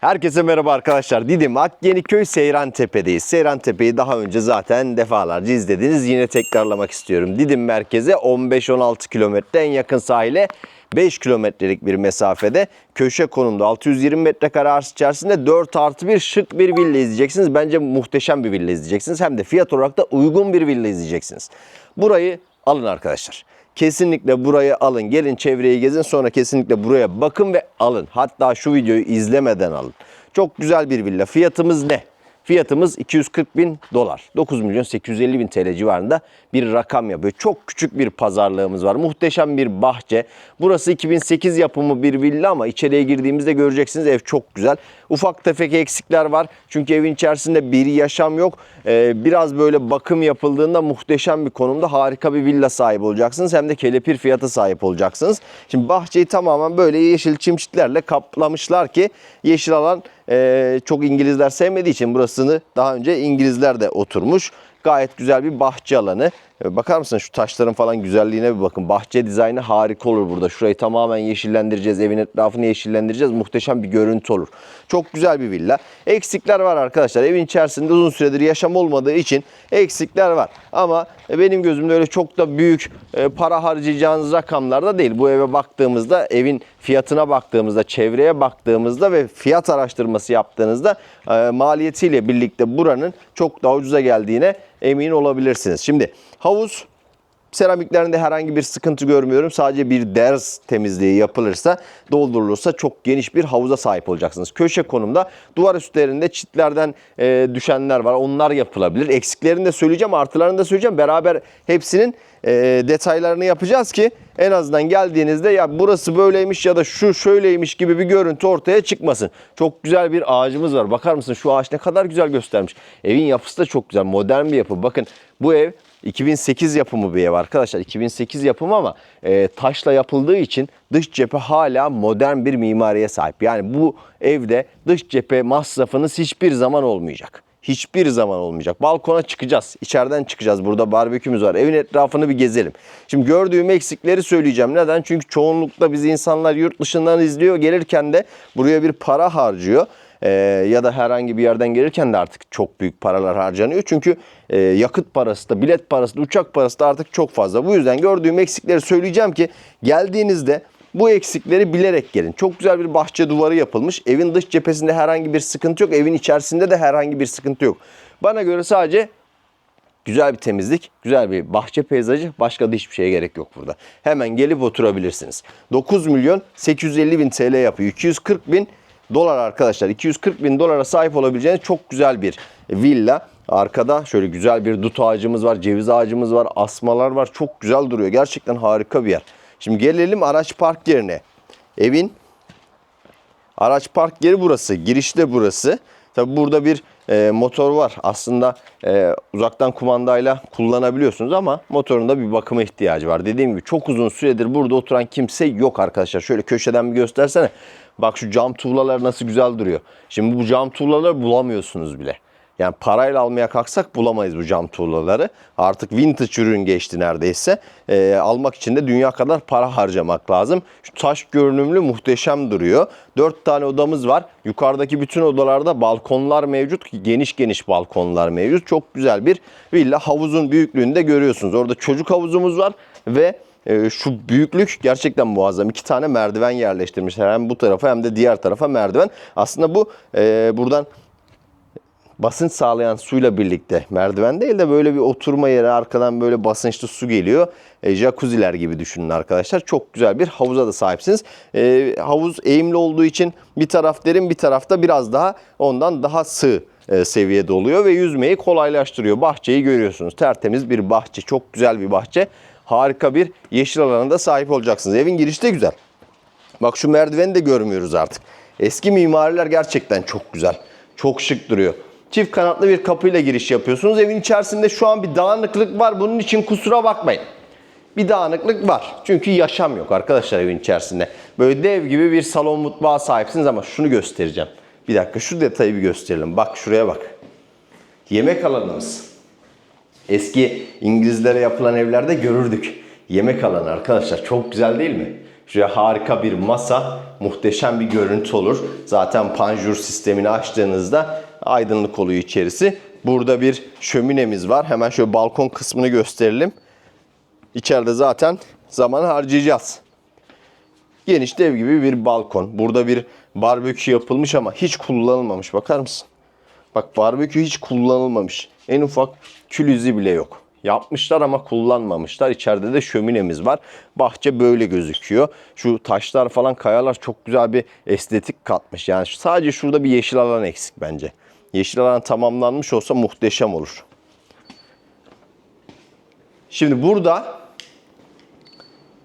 Herkese merhaba arkadaşlar. Didim Akyeniköy Seyrantepe'deyiz. Seyrantepe'yi daha önce zaten defalarca izlediniz. Yine tekrarlamak istiyorum. Didim merkeze 15-16 kilometre en yakın sahile 5 kilometrelik bir mesafede köşe konumda 620 metrekare arsa içerisinde 4 artı 1 şık bir villa izleyeceksiniz. Bence muhteşem bir villa izleyeceksiniz. Hem de fiyat olarak da uygun bir villa izleyeceksiniz. Burayı alın arkadaşlar. Kesinlikle burayı alın. Gelin çevreyi gezin sonra kesinlikle buraya bakın ve alın. Hatta şu videoyu izlemeden alın. Çok güzel bir villa. Fiyatımız ne? Fiyatımız 240 bin dolar. 9 milyon 850 bin TL civarında bir rakam yapıyor. Çok küçük bir pazarlığımız var. Muhteşem bir bahçe. Burası 2008 yapımı bir villa ama içeriye girdiğimizde göreceksiniz ev çok güzel. Ufak tefek eksikler var. Çünkü evin içerisinde bir yaşam yok. Ee, biraz böyle bakım yapıldığında muhteşem bir konumda harika bir villa sahibi olacaksınız. Hem de kelepir fiyatı sahip olacaksınız. Şimdi bahçeyi tamamen böyle yeşil çimçitlerle kaplamışlar ki yeşil alan e, çok İngilizler sevmediği için burasını daha önce İngilizler de oturmuş. Gayet güzel bir bahçe alanı. E, Bakar mısın şu taşların falan güzelliğine bir bakın. Bahçe dizaynı harika olur burada. Şurayı tamamen yeşillendireceğiz. Evin etrafını yeşillendireceğiz. Muhteşem bir görüntü olur. Çok güzel bir villa. Eksikler var arkadaşlar. Evin içerisinde uzun süredir yaşam olmadığı için eksikler var. Ama benim gözümde öyle çok da büyük e, para harcayacağınız rakamlar da değil. Bu eve baktığımızda, evin fiyatına baktığımızda, çevreye baktığımızda ve fiyat araştırması yaptığınızda e, maliyetiyle birlikte buranın çok daha ucuza geldiğine emin olabilirsiniz. Şimdi havuz Seramiklerinde herhangi bir sıkıntı görmüyorum. Sadece bir ders temizliği yapılırsa, doldurulursa çok geniş bir havuza sahip olacaksınız. Köşe konumda duvar üstlerinde çitlerden e, düşenler var. Onlar yapılabilir. Eksiklerini de söyleyeceğim, artılarını da söyleyeceğim. Beraber hepsinin e, detaylarını yapacağız ki en azından geldiğinizde ya burası böyleymiş ya da şu şöyleymiş gibi bir görüntü ortaya çıkmasın. Çok güzel bir ağacımız var. Bakar mısın şu ağaç ne kadar güzel göstermiş. Evin yapısı da çok güzel. Modern bir yapı. Bakın bu ev 2008 yapımı bir ev arkadaşlar. 2008 yapımı ama e, taşla yapıldığı için dış cephe hala modern bir mimariye sahip. Yani bu evde dış cephe masrafınız hiçbir zaman olmayacak. Hiçbir zaman olmayacak. Balkona çıkacağız. İçeriden çıkacağız. Burada barbekümüz var. Evin etrafını bir gezelim. Şimdi gördüğüm eksikleri söyleyeceğim. Neden? Çünkü çoğunlukla bizi insanlar yurt dışından izliyor. Gelirken de buraya bir para harcıyor. Ee, ya da herhangi bir yerden gelirken de artık çok büyük paralar harcanıyor. Çünkü e, yakıt parası da, bilet parası da, uçak parası da artık çok fazla. Bu yüzden gördüğüm eksikleri söyleyeceğim ki geldiğinizde bu eksikleri bilerek gelin. Çok güzel bir bahçe duvarı yapılmış. Evin dış cephesinde herhangi bir sıkıntı yok. Evin içerisinde de herhangi bir sıkıntı yok. Bana göre sadece güzel bir temizlik, güzel bir bahçe peyzajı, başka da hiçbir şeye gerek yok burada. Hemen gelip oturabilirsiniz. 9 milyon 850 bin TL yapıyor. 240 bin dolar arkadaşlar. 240 bin dolara sahip olabileceğiniz çok güzel bir villa. Arkada şöyle güzel bir dut ağacımız var, ceviz ağacımız var, asmalar var. Çok güzel duruyor. Gerçekten harika bir yer. Şimdi gelelim araç park yerine. Evin Araç park yeri burası. Girişte burası. Tabi burada bir e, motor var. Aslında e, uzaktan kumandayla kullanabiliyorsunuz ama motorun da bir bakıma ihtiyacı var. Dediğim gibi çok uzun süredir burada oturan kimse yok arkadaşlar. Şöyle köşeden bir göstersene. Bak şu cam tuğlalar nasıl güzel duruyor. Şimdi bu cam tuğlaları bulamıyorsunuz bile. Yani parayla almaya kalksak bulamayız bu cam tuğlaları. Artık vintage ürün geçti neredeyse. Ee, almak için de dünya kadar para harcamak lazım. Şu taş görünümlü muhteşem duruyor. Dört tane odamız var. Yukarıdaki bütün odalarda balkonlar mevcut. Geniş geniş balkonlar mevcut. Çok güzel bir villa. Havuzun büyüklüğünü de görüyorsunuz. Orada çocuk havuzumuz var ve e, şu büyüklük gerçekten muazzam. İki tane merdiven yerleştirmişler. Hem bu tarafa hem de diğer tarafa merdiven. Aslında bu e, buradan basınç sağlayan suyla birlikte merdiven değil de böyle bir oturma yeri arkadan böyle basınçlı su geliyor. E, jacuzziler gibi düşünün arkadaşlar. Çok güzel bir havuza da sahipsiniz. E, havuz eğimli olduğu için bir taraf derin bir tarafta biraz daha ondan daha sığ e, seviyede oluyor ve yüzmeyi kolaylaştırıyor. Bahçeyi görüyorsunuz. Tertemiz bir bahçe. Çok güzel bir bahçe. Harika bir yeşil alana da sahip olacaksınız. Evin girişi de güzel. Bak şu merdiveni de görmüyoruz artık. Eski mimariler gerçekten çok güzel. Çok şık duruyor. Çift kanatlı bir kapıyla giriş yapıyorsunuz. Evin içerisinde şu an bir dağınıklık var. Bunun için kusura bakmayın. Bir dağınıklık var. Çünkü yaşam yok arkadaşlar evin içerisinde. Böyle dev gibi bir salon mutfağa sahipsiniz ama şunu göstereceğim. Bir dakika şu detayı bir gösterelim. Bak şuraya bak. Yemek alanımız. Eski İngilizlere yapılan evlerde görürdük. Yemek alanı arkadaşlar çok güzel değil mi? Şuraya harika bir masa, muhteşem bir görüntü olur. Zaten panjur sistemini açtığınızda aydınlık oluyor içerisi. Burada bir şöminemiz var. Hemen şöyle balkon kısmını gösterelim. İçeride zaten zaman harcayacağız. Geniş dev gibi bir balkon. Burada bir barbekü yapılmış ama hiç kullanılmamış. Bakar mısın? Bak barbekü hiç kullanılmamış. En ufak kül bile yok. Yapmışlar ama kullanmamışlar. İçeride de şöminemiz var. Bahçe böyle gözüküyor. Şu taşlar falan kayalar çok güzel bir estetik katmış. Yani sadece şurada bir yeşil alan eksik bence. Yeşil alan tamamlanmış olsa muhteşem olur. Şimdi burada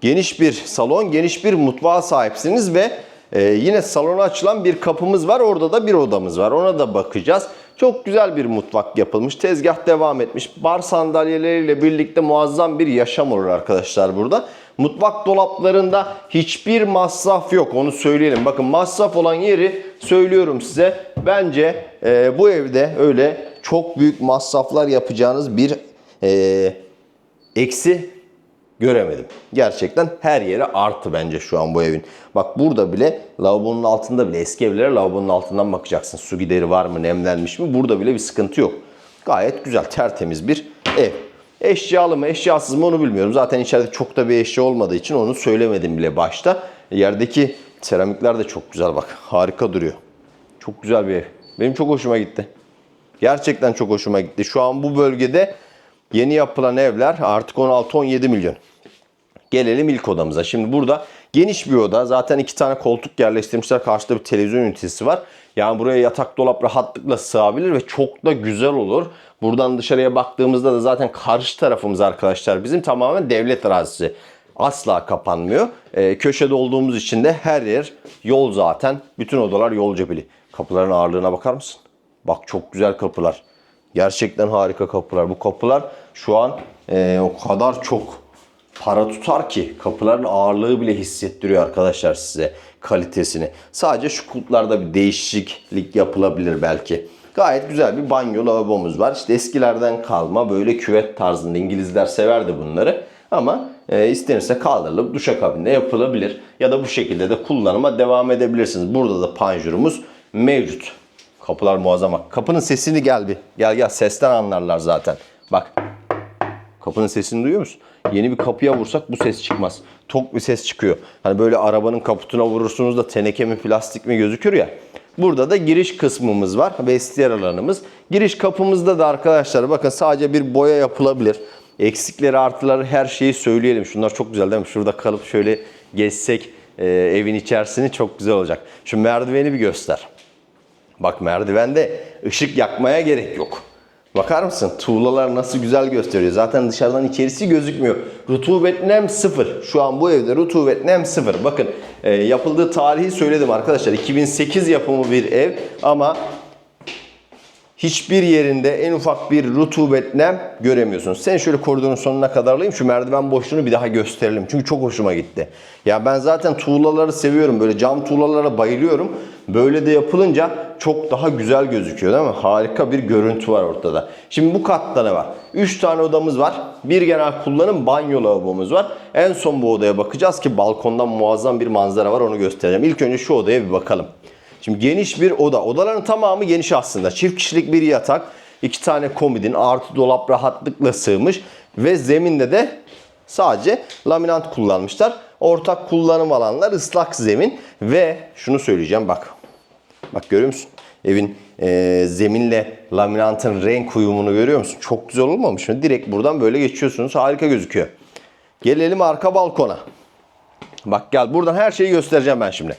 geniş bir salon, geniş bir mutfağa sahipsiniz ve e, yine salona açılan bir kapımız var. Orada da bir odamız var. Ona da bakacağız. Çok güzel bir mutfak yapılmış. Tezgah devam etmiş. Bar sandalyeleriyle birlikte muazzam bir yaşam olur arkadaşlar burada. Mutfak dolaplarında hiçbir masraf yok. Onu söyleyelim. Bakın masraf olan yeri söylüyorum size. Bence e, bu evde öyle çok büyük masraflar yapacağınız bir e, eksi göremedim. Gerçekten her yere artı bence şu an bu evin. Bak burada bile lavabonun altında bile eski evlere lavabonun altından bakacaksın. Su gideri var mı, nemlenmiş mi? Burada bile bir sıkıntı yok. Gayet güzel, tertemiz bir ev. Eşyalı mı, eşyasız mı onu bilmiyorum. Zaten içeride çok da bir eşya olmadığı için onu söylemedim bile başta. Yerdeki seramikler de çok güzel bak. Harika duruyor. Çok güzel bir ev. Benim çok hoşuma gitti. Gerçekten çok hoşuma gitti. Şu an bu bölgede yeni yapılan evler artık 16-17 milyon. Gelelim ilk odamıza. Şimdi burada geniş bir oda. Zaten iki tane koltuk yerleştirmişler. Karşıda bir televizyon ünitesi var. Yani buraya yatak dolap rahatlıkla sığabilir ve çok da güzel olur. Buradan dışarıya baktığımızda da zaten karşı tarafımız arkadaşlar bizim tamamen devlet arazisi. Asla kapanmıyor. Ee, köşede olduğumuz için de her yer yol zaten. Bütün odalar yol cepheli. Kapıların ağırlığına bakar mısın? Bak çok güzel kapılar. Gerçekten harika kapılar. Bu kapılar şu an e, o kadar çok para tutar ki kapıların ağırlığı bile hissettiriyor arkadaşlar size kalitesini. Sadece şu kulplarda bir değişiklik yapılabilir belki. Gayet güzel bir banyo lavabomuz var. İşte eskilerden kalma böyle küvet tarzında İngilizler severdi bunları. Ama e, istenirse kaldırılıp duşakabinde yapılabilir. Ya da bu şekilde de kullanıma devam edebilirsiniz. Burada da panjurumuz mevcut. Kapılar muazzam. Kapının sesini gel bir. Gel gel sesten anlarlar zaten. Bak Kapının sesini duyuyor musun? Yeni bir kapıya vursak bu ses çıkmaz. Tok bir ses çıkıyor. Hani böyle arabanın kaputuna vurursunuz da teneke mi plastik mi gözükür ya. Burada da giriş kısmımız var. Vestiyer alanımız. Giriş kapımızda da arkadaşlar bakın sadece bir boya yapılabilir. Eksikleri artıları her şeyi söyleyelim. Şunlar çok güzel değil mi? Şurada kalıp şöyle gezsek e, evin içerisini çok güzel olacak. Şu merdiveni bir göster. Bak merdivende ışık yakmaya gerek yok. Bakar mısın? Tuğlalar nasıl güzel gösteriyor. Zaten dışarıdan içerisi gözükmüyor. Rutubet nem sıfır. Şu an bu evde rutubet nem sıfır. Bakın e, yapıldığı tarihi söyledim arkadaşlar. 2008 yapımı bir ev ama hiçbir yerinde en ufak bir rutubet nem göremiyorsunuz. Sen şöyle koridorun sonuna kadar alayım. Şu merdiven boşluğunu bir daha gösterelim. Çünkü çok hoşuma gitti. Ya ben zaten tuğlaları seviyorum. Böyle cam tuğlalara bayılıyorum. Böyle de yapılınca çok daha güzel gözüküyor değil mi? Harika bir görüntü var ortada. Şimdi bu katta ne var? 3 tane odamız var. Bir genel kullanım banyo lavabomuz var. En son bu odaya bakacağız ki balkondan muazzam bir manzara var onu göstereceğim. İlk önce şu odaya bir bakalım. Şimdi geniş bir oda. Odaların tamamı geniş aslında. Çift kişilik bir yatak. iki tane komodin artı dolap rahatlıkla sığmış. Ve zeminde de sadece laminant kullanmışlar. Ortak kullanım alanlar ıslak zemin. Ve şunu söyleyeceğim bak. Bak görüyor musun? Evin e, zeminle laminantın renk uyumunu görüyor musun? Çok güzel olmamış mı? Direkt buradan böyle geçiyorsunuz. Harika gözüküyor. Gelelim arka balkona. Bak gel buradan her şeyi göstereceğim ben şimdi.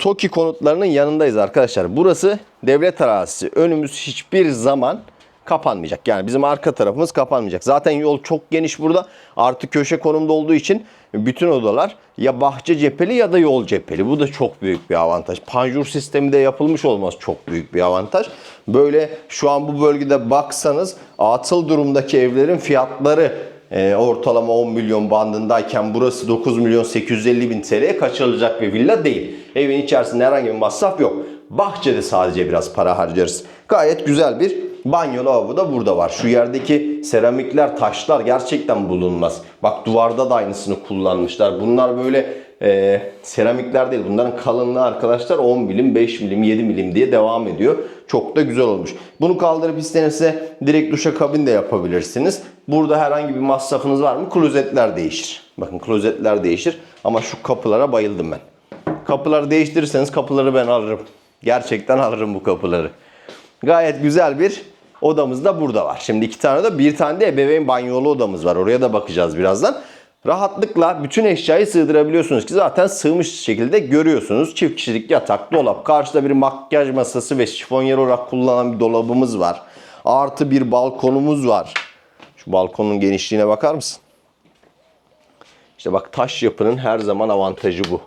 TOKİ konutlarının yanındayız arkadaşlar. Burası devlet arazisi. Önümüz hiçbir zaman kapanmayacak. Yani bizim arka tarafımız kapanmayacak. Zaten yol çok geniş burada. Artı köşe konumda olduğu için bütün odalar ya bahçe cepheli ya da yol cepheli. Bu da çok büyük bir avantaj. Panjur sistemi de yapılmış olması çok büyük bir avantaj. Böyle şu an bu bölgede baksanız atıl durumdaki evlerin fiyatları e, ortalama 10 milyon bandındayken burası 9 milyon 850 bin TL'ye kaçırılacak bir villa değil. Evin içerisinde herhangi bir masraf yok. Bahçede sadece biraz para harcarız. Gayet güzel bir banyo lavabo da burada var. Şu yerdeki seramikler, taşlar gerçekten bulunmaz. Bak duvarda da aynısını kullanmışlar. Bunlar böyle e, seramikler değil. Bunların kalınlığı arkadaşlar 10 milim, 5 milim, 7 milim diye devam ediyor. Çok da güzel olmuş. Bunu kaldırıp istenirse direkt duşa kabin de yapabilirsiniz. Burada herhangi bir masrafınız var mı? Klozetler değişir. Bakın klozetler değişir. Ama şu kapılara bayıldım ben. Kapıları değiştirirseniz kapıları ben alırım. Gerçekten alırım bu kapıları. Gayet güzel bir odamız da burada var. Şimdi iki tane de bir tane de ebeveyn banyolu odamız var. Oraya da bakacağız birazdan. Rahatlıkla bütün eşyayı sığdırabiliyorsunuz ki zaten sığmış şekilde görüyorsunuz. Çift kişilik yatak, dolap, karşıda bir makyaj masası ve şifonyer olarak kullanılan bir dolabımız var. Artı bir balkonumuz var. Şu balkonun genişliğine bakar mısın? İşte bak taş yapının her zaman avantajı bu.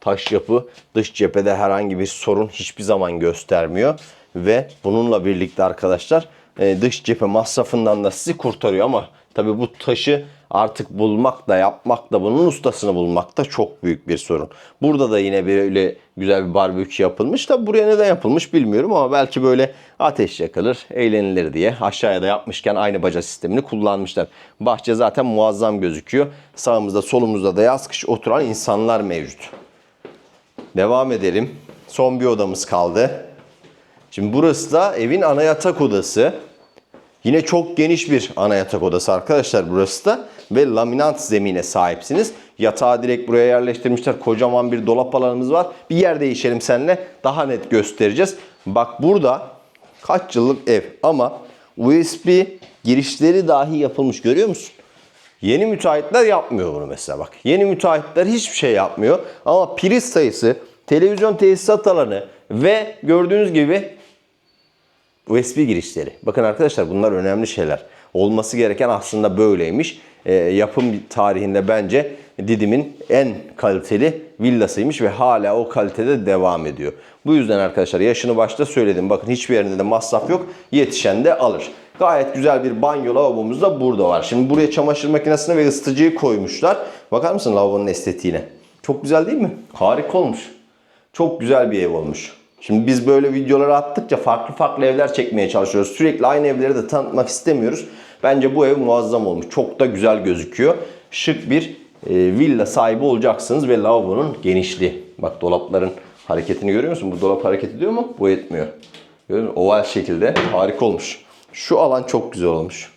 Taş yapı dış cephede herhangi bir sorun hiçbir zaman göstermiyor. Ve bununla birlikte arkadaşlar e, dış cephe masrafından da sizi kurtarıyor ama tabi bu taşı artık bulmak da yapmak da bunun ustasını bulmak da çok büyük bir sorun. Burada da yine böyle güzel bir barbekü yapılmış da buraya neden yapılmış bilmiyorum ama belki böyle ateş yakılır, eğlenilir diye aşağıya da yapmışken aynı baca sistemini kullanmışlar. Bahçe zaten muazzam gözüküyor. Sağımızda solumuzda da yaz kış oturan insanlar mevcut. Devam edelim. Son bir odamız kaldı. Şimdi burası da evin ana yatak odası. Yine çok geniş bir ana yatak odası arkadaşlar burası da. Ve laminat zemine sahipsiniz. Yatağı direkt buraya yerleştirmişler. Kocaman bir dolap alanımız var. Bir yer değişelim seninle. Daha net göstereceğiz. Bak burada kaç yıllık ev ama USB girişleri dahi yapılmış görüyor musun? Yeni müteahhitler yapmıyor bunu mesela bak. Yeni müteahhitler hiçbir şey yapmıyor. Ama priz sayısı, televizyon tesisat alanı ve gördüğünüz gibi USB girişleri. Bakın arkadaşlar bunlar önemli şeyler. Olması gereken aslında böyleymiş. Ee, yapım tarihinde bence Didim'in en kaliteli villasıymış ve hala o kalitede devam ediyor. Bu yüzden arkadaşlar yaşını başta söyledim. Bakın hiçbir yerinde de masraf yok. Yetişen de alır. Gayet güzel bir banyo lavabomuz da burada var. Şimdi buraya çamaşır makinesini ve ısıtıcıyı koymuşlar. Bakar mısın lavabonun estetiğine? Çok güzel değil mi? Harika olmuş. Çok güzel bir ev olmuş. Şimdi biz böyle videoları attıkça farklı farklı evler çekmeye çalışıyoruz. Sürekli aynı evleri de tanıtmak istemiyoruz. Bence bu ev muazzam olmuş. Çok da güzel gözüküyor. Şık bir e, villa sahibi olacaksınız ve lavabonun genişliği. Bak dolapların hareketini görüyor musun? Bu dolap hareket ediyor mu? Bu etmiyor. Görüyor musun? Oval şekilde harika olmuş. Şu alan çok güzel olmuş.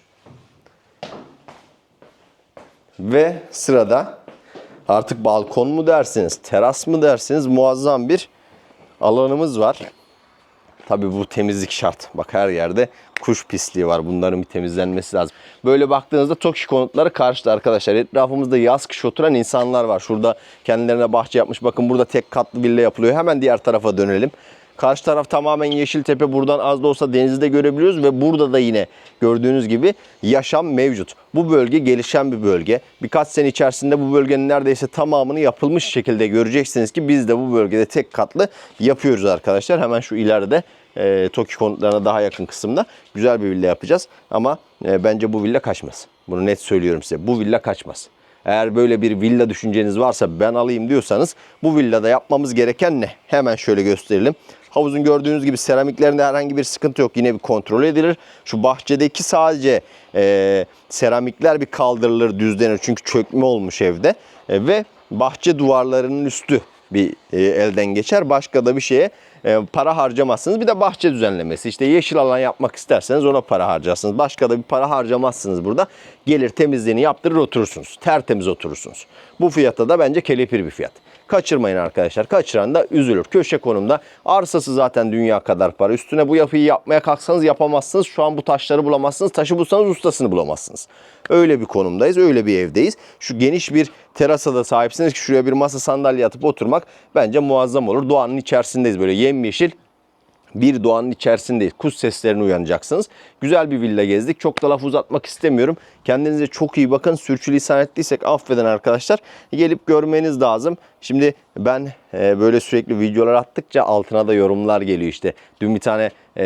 Ve sırada artık balkon mu dersiniz, teras mı dersiniz muazzam bir alanımız var. Tabi bu temizlik şart. Bak her yerde kuş pisliği var. Bunların bir temizlenmesi lazım. Böyle baktığınızda TOKİ konutları karşıda arkadaşlar. Etrafımızda yaz kış oturan insanlar var. Şurada kendilerine bahçe yapmış. Bakın burada tek katlı villa yapılıyor. Hemen diğer tarafa dönelim. Karşı taraf tamamen Yeşiltepe. Buradan az da olsa denizi de görebiliyoruz ve burada da yine gördüğünüz gibi yaşam mevcut. Bu bölge gelişen bir bölge. Birkaç sene içerisinde bu bölgenin neredeyse tamamını yapılmış şekilde göreceksiniz ki biz de bu bölgede tek katlı yapıyoruz arkadaşlar. Hemen şu ileride e, TOKİ konutlarına daha yakın kısımda güzel bir villa yapacağız. Ama e, bence bu villa kaçmaz. Bunu net söylüyorum size. Bu villa kaçmaz. Eğer böyle bir villa düşünceniz varsa ben alayım diyorsanız bu villada yapmamız gereken ne? Hemen şöyle gösterelim. Havuzun gördüğünüz gibi seramiklerinde herhangi bir sıkıntı yok. Yine bir kontrol edilir. Şu bahçedeki sadece e, seramikler bir kaldırılır, düzlenir. Çünkü çökme olmuş evde. E, ve bahçe duvarlarının üstü bir e, elden geçer. Başka da bir şeye e, para harcamazsınız. Bir de bahçe düzenlemesi. İşte yeşil alan yapmak isterseniz ona para harcarsınız. Başka da bir para harcamazsınız burada. Gelir temizliğini yaptırır oturursunuz. Tertemiz oturursunuz. Bu fiyata da bence kelepir bir fiyat. Kaçırmayın arkadaşlar. Kaçıran da üzülür. Köşe konumda. Arsası zaten dünya kadar para. Üstüne bu yapıyı yapmaya kalksanız yapamazsınız. Şu an bu taşları bulamazsınız. Taşı bulsanız ustasını bulamazsınız. Öyle bir konumdayız. Öyle bir evdeyiz. Şu geniş bir terasa da sahipsiniz ki şuraya bir masa sandalye atıp oturmak bence muazzam olur. Doğanın içerisindeyiz böyle yemyeşil bir doğanın içerisindeyiz. Kuş seslerine uyanacaksınız. Güzel bir villa gezdik. Çok da laf uzatmak istemiyorum. Kendinize çok iyi bakın. Sürçülisan ettiysek affedin arkadaşlar. Gelip görmeniz lazım. Şimdi ben e, böyle sürekli videolar attıkça altına da yorumlar geliyor işte. Dün bir tane e,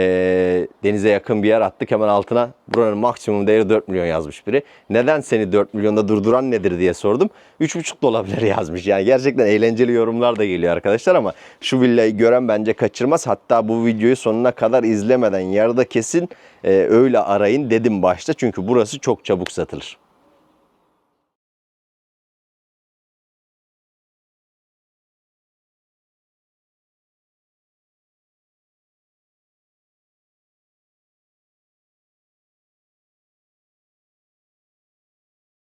denize yakın bir yer attık. Hemen altına buranın maksimum değeri 4 milyon yazmış biri. Neden seni 4 milyonda durduran nedir diye sordum. 3,5 da olabilir yazmış. Yani gerçekten eğlenceli yorumlar da geliyor arkadaşlar ama şu villayı gören bence kaçırmaz. Hatta bu videoyu sonuna kadar izlemeden yarıda kesin e, öyle arayın dedim başta. Çünkü burası çok çabuk satılır.